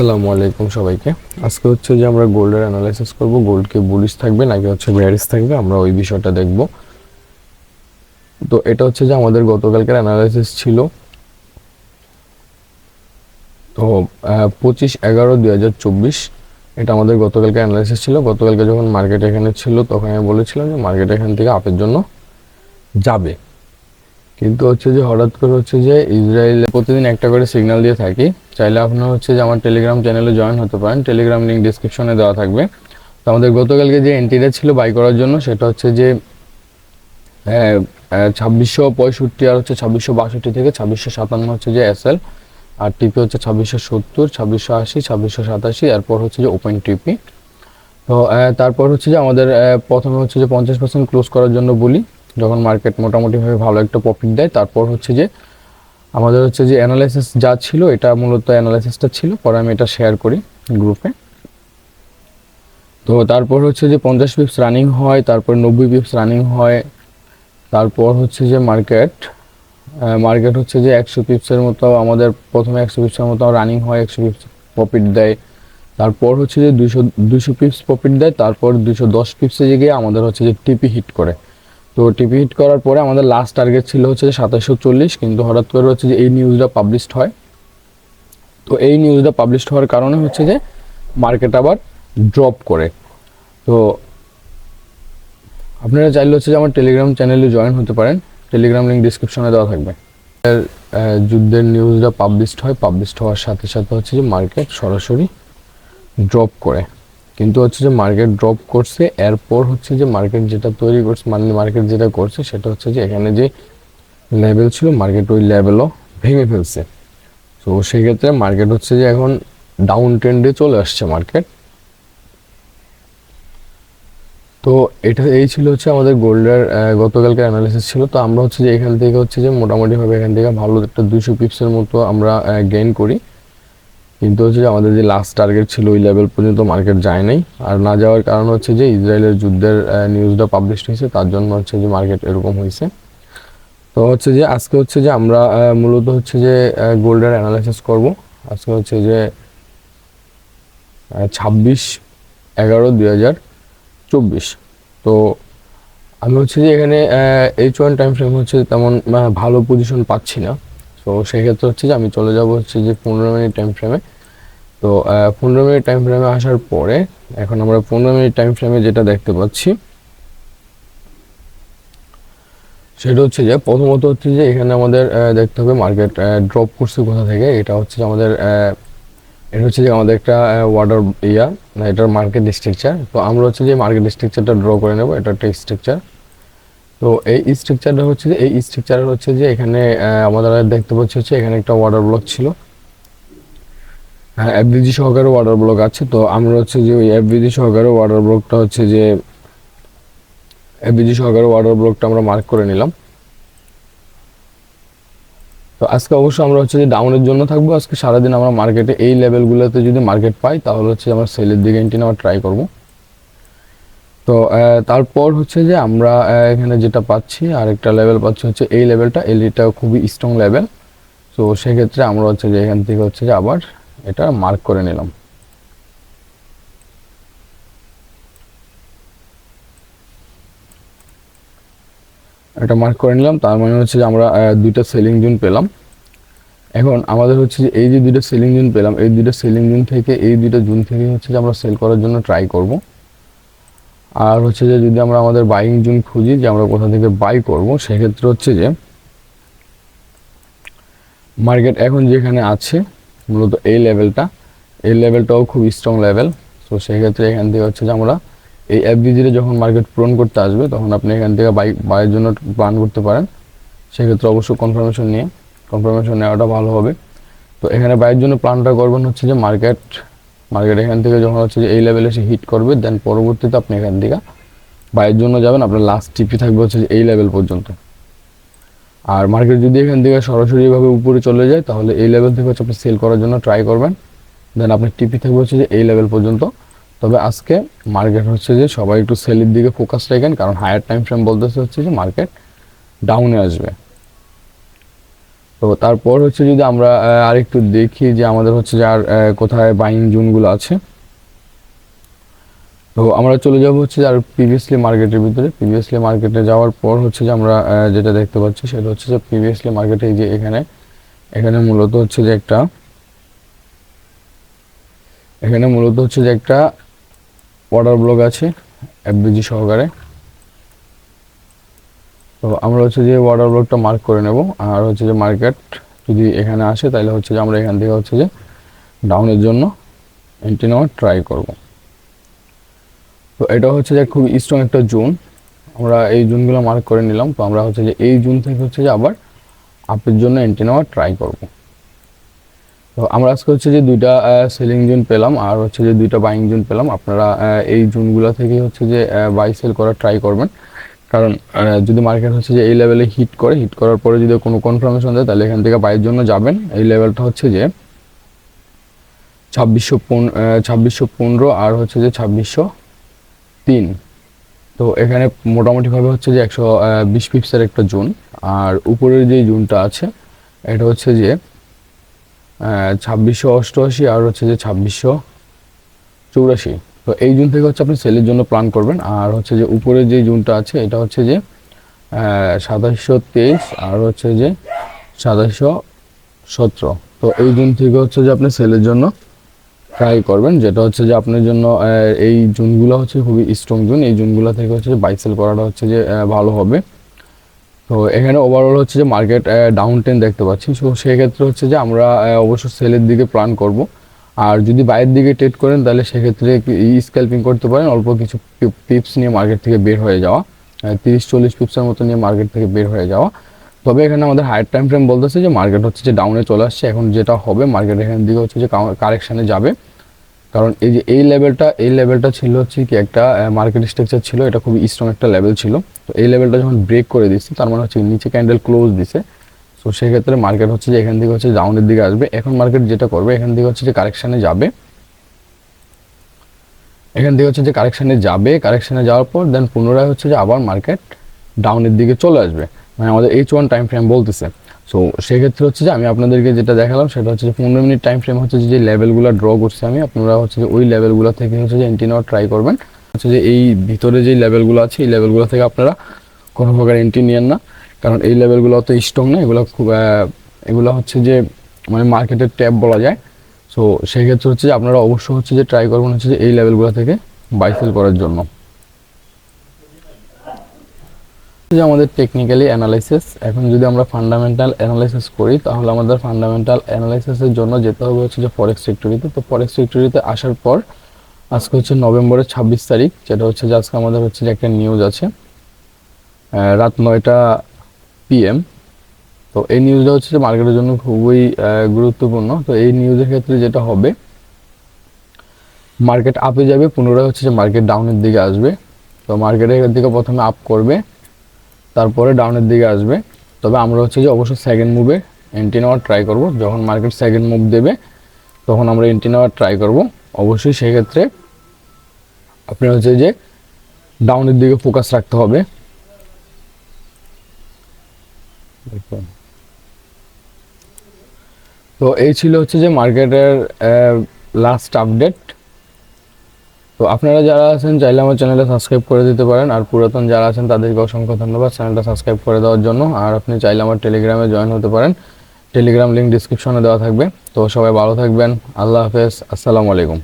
আসসালামু আলাইকুম সবাইকে। আজকে হচ্ছে যে আমরা গোল্ডের অ্যানালাইসিস করব গোল্ডকে বুলিশ থাকবে নাকি হচ্ছে ব্যারিস থাকবে, আমরা ওই বিষয়টা দেখব। তো এটা হচ্ছে যে আমাদের গতকালকের অ্যানালাইসিস ছিল। তো পঁচিশ এগারো দুই হাজার চব্বিশ, এটা আমাদের গতকালকে অ্যানালাইসিস ছিল। গতকালকে যখন মার্কেট এখানে ছিল, তখন আমি বলেছিলাম যে মার্কেট এখান থেকে আপের জন্য যাবে। কিন্তু হচ্ছে যে হঠাৎ করে হচ্ছে যে ইসরায়েল প্রতিদিন একটা করে সিগন্যাল দিয়ে থাকি। চাইলে আপনারা হচ্ছে যে আমার টেলিগ্রাম চ্যানেলে জয়েন হতে পারেন। টেলিগ্রাম লিঙ্ক ডিসক্রিপশনে দেওয়া থাকবে। তো আমাদের গতকালকে যে এন্ট্রিটা ছিল বাই করার জন্য, সেটা হচ্ছে যে ছাব্বিশশো পঁয়ষট্টি আর হচ্ছে ছাব্বিশশো বাষট্টি থেকে ছাব্বিশশো সাতান্ন হচ্ছে যে এসএল আর টিপি হচ্ছে ছাব্বিশশো সত্তর, ছাব্বিশশো আশি, ছাব্বিশশো সাতাশি, এরপর হচ্ছে যে ওপেন টিপি তো তারপর হচ্ছে যে আমাদের প্রথমে হচ্ছে যে পঞ্চাশ পার্সেন্ট ক্লোজ করার জন্য বলি। যখন মার্কেট মোটামুটিভাবে ভালো একটা প্রফিট দেয়, তারপর হচ্ছে যে আমাদের হচ্ছে যে অ্যানালাইসিস যা ছিল, এটা মূলত অ্যানালাইসিসটা ছিল, পরে আমি এটা শেয়ার করি গ্রুপে তো তারপর হচ্ছে যে পঞ্চাশ পিপস রানিং হয়, তারপর নব্বই পিপস রানিং হয়, তারপর হচ্ছে যে মার্কেট মার্কেট হচ্ছে যে একশো পিপসের মতো, আমাদের প্রথমে একশো পিপসের মতো রানিং হয়, একশো পিপস প্রফিট দেয়। তারপর হচ্ছে যে দুশো দুশো পিপস প্রফিট দেয়, তারপর দুশো দশ পিপসে গিয়ে আমাদের হচ্ছে যে টিপি হিট করে। তো টিপি হিট করার পরে আমাদের লাস্ট টার্গেট ছিল হচ্ছে যে সাতাশশো চল্লিশ, কিন্তু হঠাৎ করে হচ্ছে যে এই নিউজটা পাবলিশড হয়। তো এই নিউজটা পাবলিশড হওয়ার কারণে হচ্ছে যে মার্কেট আবার ড্রপ করে। তো আপনারা চাইলে হচ্ছে যে আমার টেলিগ্রাম চ্যানেলে জয়েন হতে পারেন। টেলিগ্রাম লিঙ্ক ডিসক্রিপশনে দেওয়া থাকবে। যুদ্ধের নিউজটা পাবলিশড হয়। পাবলিশড হওয়ার সাথে সাথে হচ্ছে যে মার্কেট সরাসরি ড্রপ করে। কিন্তু হচ্ছে যে মার্কেট ড্রপ করছে, এরপর হচ্ছে যে মার্কেট যেটা তৈরি করছে মানে মার্কেট যেটা করছে, সেটা হচ্ছে যে এখানে যে লেভেল ছিল মার্কেট ওই লেভেলও ভেঙে ফেলছে। তো সেক্ষেত্রে মার্কেট হচ্ছে যে এখন ডাউন ট্রেন্ডে চলে আসছে মার্কেট তো এটা, এই ছিল হচ্ছে আমাদের গোল্ডের গতকালকে অ্যানালিসিস ছিল। তো আমরা হচ্ছে যে এখান থেকে হচ্ছে যে মোটামুটিভাবে এখান থেকে ভালো একটা দুশো পিপসের মতো আমরা গেইন করি। কিন্তু হচ্ছে যে আমাদের যে লাস্ট টার্গেট ছিল ওই লেভেল পর্যন্ত মার্কেট যায় নাই। আর না যাওয়ার কারণ হচ্ছে যে ইসরায়েলের যুদ্ধের নিউজটা পাবলিশ হয়েছে, তার জন্য হচ্ছে যে মার্কেট এরকম হয়েছে। তো হচ্ছে যে আজকে হচ্ছে যে আমরা মূলত হচ্ছে যে গোল্ডের অ্যানালাইসিস করব। আজকে হচ্ছে যে ছাব্বিশ এগারো দুই হাজার চব্বিশ। তো আমি হচ্ছে যে এখানে এইচ ওয়ান টাইম ফ্রেম হচ্ছে তেমন ভালো পজিশন পাচ্ছি না। তো সেক্ষেত্রে হচ্ছে যে আমি চলে যাব হচ্ছে যে পনেরো মিনিট টাইম ফ্রেমে তো পনেরো মিনিট টাইম ফ্রেমে আসার পরে এখন আমরা পনেরো মিনিট টাইম ফ্রেমে যেটা দেখতে পাচ্ছি, সেটা হচ্ছে যে প্রথমত হচ্ছে যে এখানে আমাদের দেখতে হবে মার্কেট ড্রপ করছে কোথা থেকে? এটা হচ্ছে যে আমাদের এটা হচ্ছে যে আমাদের একটা ওয়াটার ইয়া, এটার মার্কেট স্ট্রাকচার তো আমরা হচ্ছে যে মার্কেট স্ট্রাকচারটা ড্র করে নেব এটা একটা স্ট্রাকচার তো এই স্ট্রাকচারটা হচ্ছে যে, এই স্ট্রাকচার হচ্ছে যে, এখানে আমাদের দেখতে পাচ্ছি হচ্ছে এখানে একটা ওয়াটার ব্লক ছিল। হ্যাঁ এফবিজি সহকারে ওয়াটার ব্লক আছে। তো আমরা হচ্ছে যে ওই এফবিজি সহকারে ওয়াটার ব্লকটা হচ্ছে যে এফবিজি সহকারে ওয়াটার ব্লকটা আমরা মার্ক করে নিলাম। তো আজকে অবশ্য আমরা হচ্ছে যে ডাউনের জন্য থাকব। আজকে সারাদিন আমরা মার্কেটে এই লেভেলগুলোতে যদি মার্কেট পাই, তাহলে হচ্ছে আমরা সেলের দিকে এন্ট্রি নেওয়ার ট্রাই করব। তো তারপর হচ্ছে যে আমরা এখানে যেটা পাচ্ছি, আরেকটা লেভেল পাচ্ছি হচ্ছে এই লেভেলটা এলিটা খুবই স্ট্রং লেভেল তো সেক্ষেত্রে আমরা হচ্ছে যে এখান থেকে হচ্ছে যে আবার এটা মার্ক করে নিলাম। এটা মার্ক করে নিলাম, তার মানে হচ্ছে যে আমরা দুইটা সেলিং জোন পেলাম। এখন আমাদের হচ্ছে যে এই যে দুইটা সেলিং জোন পেলাম, এই দুইটা সেলিং জোন থেকে, এই দুইটা জোন থেকে হচ্ছে যে আমরা সেল করার জন্য ট্রাই করব। আর হচ্ছে যে যদি আমরা আমাদের বাইং জোন খুঁজি যে আমরা কোথা থেকে বাই করব, সেক্ষেত্রে হচ্ছে যে মার্কেট এখন যেখানে আছে, মূলত এই লেভেলটা এই লেভেলটাও খুব স্ট্রং লেভেল তো সেক্ষেত্রে এখান থেকে হচ্ছে যে আমরা এই এফবিজিতে যখন মার্কেট পূরণ করতে আসবে, তখন আপনি এখান থেকে বাই বাইয়ের জন্য প্ল্যান করতে পারেন। সেক্ষেত্রে অবশ্যই কনফার্মেশন নিয়ে কনফার্মেশন নেওয়াটা ভালো হবে। তো এখানে বাইয়ের জন্য প্ল্যানটা করবেন হচ্ছে যে মার্কেট মার্কেট এখান থেকে যখন হচ্ছে যে এই লেভেলে এসে হিট করবে দেন পরবর্তীতে আপনি এখান থেকে বাইয়ের জন্য যাবেন, আপনার লাস্ট টিপি থাকবে হচ্ছে এই লেভেল পর্যন্ত। আর মার্কেট যদি এখান থেকে সরাসরি এভাবে উপরে চলে যায়, তাহলে এই লেভেল থেকে হচ্ছে আপনি সেল করার জন্য ট্রাই করবেন। দেন আপনার টিপি থাকবে হচ্ছে যে এই লেভেল পর্যন্ত। তবে আজকে মার্কেট হচ্ছে যে সবাই একটু সেলের দিকে ফোকাস রাখেন, কারণ হায়ার টাইম ফ্রেম বলতেছে হচ্ছে যে মার্কেট ডাউনে আসবে। তো তারপর হচ্ছে যদি আমরা আরেকটু দেখি যে আমাদের হচ্ছে যে আর কোথায় বাইং জোনগুলো আছে। তো আমরা চলে যাব হচ্ছে আর প্রিভিয়াসলি মার্কেটের ভিতরে। প্রিভিয়াসলি মার্কেটে যাওয়ার পর হচ্ছে যে আমরা যেটা দেখতে পাচ্ছি সেটা হচ্ছে যে প্রিভিয়াসলি মার্কেটে যে এখানে এখানে মূলত হচ্ছে যে একটা, এখানে মূলত হচ্ছে যে একটা অর্ডার ব্লক আছে এফবিজি সহকারে। তো আমরা হচ্ছে যে অর্ডার ব্লকটা মার্ক করে নেব, আর হচ্ছে যে মার্কেট যদি এখানে আসে, তাহলে হচ্ছে যে আমরা এখান থেকে হচ্ছে যে ডাউনের জন্য এন্ট্রি নেওয়ার ট্রাই করব। তো এটা হচ্ছে যে খুব স্ট্রং একটা জোন আমরা এই জোনগুলো মার্ক করে নিলাম, তো আমরা হচ্ছে যে এই জোন থেকে হচ্ছে যে আবার আপের জন্য এন্ট্রি নেওয়ার ট্রাই করব। তো আমরা আজকে হচ্ছে যে দুইটা সেলিং জোন পেলাম, আর হচ্ছে যে দুইটা বাইং জোন পেলাম। আপনারা এই জোনগুলো থেকে হচ্ছে যে বাই সেল করার ট্রাই করবেন। কারণ যদি মার্কেট হচ্ছে যে এই লেভেলে হিট করে হিট করার পরে যদি কোনো কনফার্মেশন দেয়, তাহলে এখান থেকে বাইয়ের জন্য যাবেন। এই লেভেলটা হচ্ছে যে ছাব্বিশশো পন ছাব্বিশশো পনেরো আর হচ্ছে যে ছাব্বিশশো তিন। তো এখানে মোটামুটিভাবে হচ্ছে যে একশো বিশ পিপসের একটা জোন। আর উপরের যে জোনটা আছে, এটা হচ্ছে যে ছাব্বিশশো অষ্টআশি আর হচ্ছে যে ছাব্বিশশো চৌরাশি। তো এই জুন থেকে হচ্ছে আপনি সেলের জন্য প্ল্যান করবেন। আর হচ্ছে যে উপরের যে জুনটা আছে, এটা হচ্ছে যে সাতাশশো তেইশ, আর হচ্ছে যে সাতাশশো সতেরো। তো এই জুন থেকে হচ্ছে যে আপনি সেলের জন্য ট্রাই করবেন। যেটা হচ্ছে যে আপনার জন্য এই জুনগুলো হচ্ছে খুবই স্ট্রং জুন। এই জুনগুলো থেকে হচ্ছে যে বাই সেল করাটা হচ্ছে যে ভালো হবে। তো এখানে ওভারঅল হচ্ছে যে মার্কেট ডাউন টেন দেখতে পাচ্ছি। সো সেক্ষেত্রে হচ্ছে যে আমরা অবশ্য সেলের দিকে প্ল্যান করব। আর যদি বাইরের দিকে ট্রেড করেন, তাহলে সেক্ষেত্রে স্ক্যাল্পিং করতে পারেন, অল্প কিছু পিপস নিয়ে মার্কেট থেকে বের হয়ে যাওয়া। তিরিশ, চল্লিশ পিপসের মতো নিয়ে মার্কেট থেকে বের হয়ে যাওয়া। তবে এখানে আমাদের হায়ার টাইম ফ্রেম বলতেছে যে মার্কেট হচ্ছে যে ডাউনে চলে আসছে। এখন যেটা হবে মার্কেট এখান দিকে হচ্ছে যে কারেকশানে যাবে। কারণ এই যে এই লেভেলটা এই লেভেলটা ছিল হচ্ছে কি একটা মার্কেট স্ট্রাকচার ছিল, এটা খুবই স্ট্রং একটা লেভেল ছিল। তো এই লেভেলটা যখন ব্রেক করে দিচ্ছে, তার মানে হচ্ছে নিচে ক্যান্ডেল ক্লোজ দিছে। সো সেক্ষেত্রে মার্কেট হচ্ছে যে এখান থেকে হচ্ছে ডাউনের দিকে আসবে এখন মার্কেট যেটা করবে এখান থেকে হচ্ছে যে কারেকশানে যাবে এখান থেকে হচ্ছে যে কারেকশানে যাবে কারেকশানে যাওয়ার পর দেন পুনরায় হচ্ছে যে আবার মার্কেট ডাউনের দিকে চলে আসবে মানে আমাদের এইচ ওয়ান টাইম ফ্রেম বলতেছে সো সেক্ষেত্রে হচ্ছে যে আমি আপনাদেরকে যেটা দেখালাম সেটা হচ্ছে যে পনেরো মিনিট টাইম ফ্রেম হচ্ছে যে লেভেলগুলো ড্র করছি আমি আপনারা হচ্ছে যে ওই লেভেলগুলো থেকে হচ্ছে যে এন্ট্রি নেওয়ার ট্রাই করবেন হচ্ছে যে এই ভিতরে যে লেভেলগুলো আছে এই লেভেলগুলো থেকে আপনারা কোনো প্রকার এন্ট্রি নিয়েন না। কারণ এই লেভেলগুলো অত স্ট্রং না, এগুলো খুব এগুলো হচ্ছে যে মানে মার্কেটের ট্যাপ বলা যায়। সো সেই ক্ষেত্রে হচ্ছে যে আপনারা অবশ্যই হচ্ছে যে ট্রাই করবেন হচ্ছে যে এই লেভেলগুলো থেকে বাইসেল করার জন্য। যে আমাদের টেকনিক্যালি অ্যানালাইসিস এখন যদি আমরা ফান্ডামেন্টাল অ্যানালাইসিস করি, তাহলে আমাদের ফান্ডামেন্টাল অ্যানালাইসিসের জন্য যেতে হবে হচ্ছে যে ফরেক্স ফ্যাক্টরিতে তো ফরেক্স ফ্যাক্টরিতে আসার পর, আজকে হচ্ছে নভেম্বরের ছাব্বিশ তারিখ, যেটা হচ্ছে যে আজকে আমাদের হচ্ছে যে একটা নিউজ আছে। রাত নয়টা পিএম তো এই নিউজটা হচ্ছে যে মার্কেটের জন্য খুবই গুরুত্বপূর্ণ। তো এই নিউজের ক্ষেত্রে যেটা হবে মার্কেট আপে যাবে, পুনরায় হচ্ছে যে মার্কেট ডাউনের দিকে আসবে। তো মার্কেটের দিকে প্রথমে আপ করবে, তারপরে ডাউনের দিকে আসবে। তবে আমরা হচ্ছে যে অবশ্যই সেকেন্ড মুভে এন্ট্রি নেওয়ার ট্রাই করব। যখন মার্কেট সেকেন্ড মুভ দেবে, তখন আমরা এন্ট্রি নেওয়ার ট্রাই করব। অবশ্যই সেক্ষেত্রে আপনার হচ্ছে যে ডাউনের দিকে ফোকাস রাখতে হবে। তো এই ছিল হচ্ছে যে মার্কেটের লাস্ট আপডেট তো আপনারা যারা আছেন, চাইলে আমার চ্যানেলটা সাবস্ক্রাইব করে দিতে পারেন। আর পুরাতন যারা আছেন, তাদেরকে অসংখ্য ধন্যবাদ চ্যানেলটা সাবস্ক্রাইব করে দেওয়ার জন্য। আর আপনি চাইলে আমার টেলিগ্রামে জয়েন হতে পারেন। টেলিগ্রাম লিঙ্ক ডিসক্রিপশনে দেওয়া থাকবে। তো সবাই ভালো থাকবেন। আল্লাহ হাফেজ। আসসালামু আলাইকুম।